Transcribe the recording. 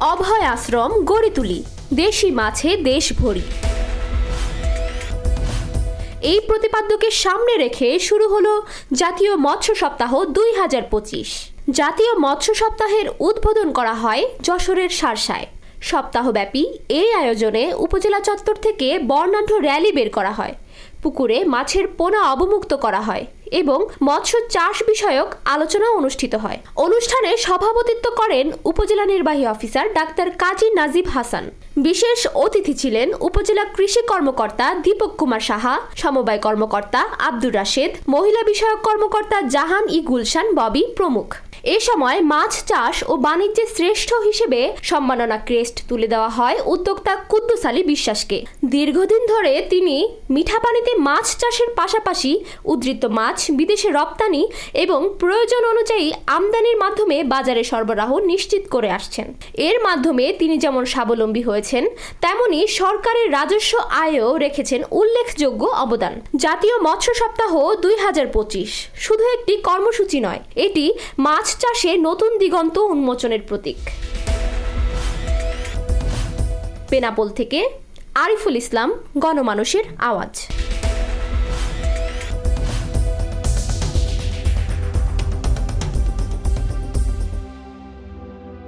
অভয় আশ্রম গড়ে তুলি দেশি মাছে, দেশ ভরি। এই প্রতিপাদ্যকে সামনে রেখে শুরু হলো জাতীয় মৎস্য সপ্তাহ দুই হাজার পঁচিশ। জাতীয় মৎস্য সপ্তাহের উদ্বোধন করা হয় যশোরের সারসায়। সপ্তাহব্যাপী এই আয়োজনে উপজেলা চত্বর থেকে বর্ণাঢ্য র্যালি বের করা হয়। পুকুরে মাছের পোনা অবমুক্ত করা হয় এবং মৎস্য চাষ বিষয়ক আলোচনা অনুষ্ঠিত হয়। অনুষ্ঠানে সভাপতিত্ব করেন উপজেলা নির্বাহী অফিসার ডাক্তার কাজী নাজিব হাসান। বিশেষ অতিথি ছিলেন উপজেলা কৃষি কর্মকর্তা দীপক কুমার সাহা, সমবায় কর্মকর্তা আব্দুর রাশেদ, মহিলা বিষয়ক কর্মকর্তা জাহান ই গুলশান ববি প্রমুখ। এ সময় মাছ চাষ ও বাণিজ্যে শ্রেষ্ঠ হিসেবে সম্মাননা ক্রেস্ট তুলে দেওয়া হয় উদ্যোক্তা কুদ্দুস আলী বিশ্বাসকে। দীর্ঘদিন ধরে তিনি মিঠা পানিতে মাছ চাষের পাশাপাশি উদ্ধৃত মাছ, বিদেশে রপ্তানি এবং প্রয়োজন অনুযায়ী আমদানির মাধ্যমে বাজারে সরবরাহ নিশ্চিত করে আসছেন। এর মাধ্যমে তিনি যেমন স্বাবলম্বী হয়েছেন, তেমনি সরকারের রাজস্ব আয়েও রেখেছেন উল্লেখযোগ্য অবদান। জাতীয় মৎস্য সপ্তাহ দুই হাজার পঁচিশ। শুধু একটি কর্মসূচি নয়, এটি মাছ চাষে নতুন দিগন্ত উন্মোচনের প্রতীক। পেনাপোল থেকে আরিফুল ইসলাম গণমানুষের আওয়াজ।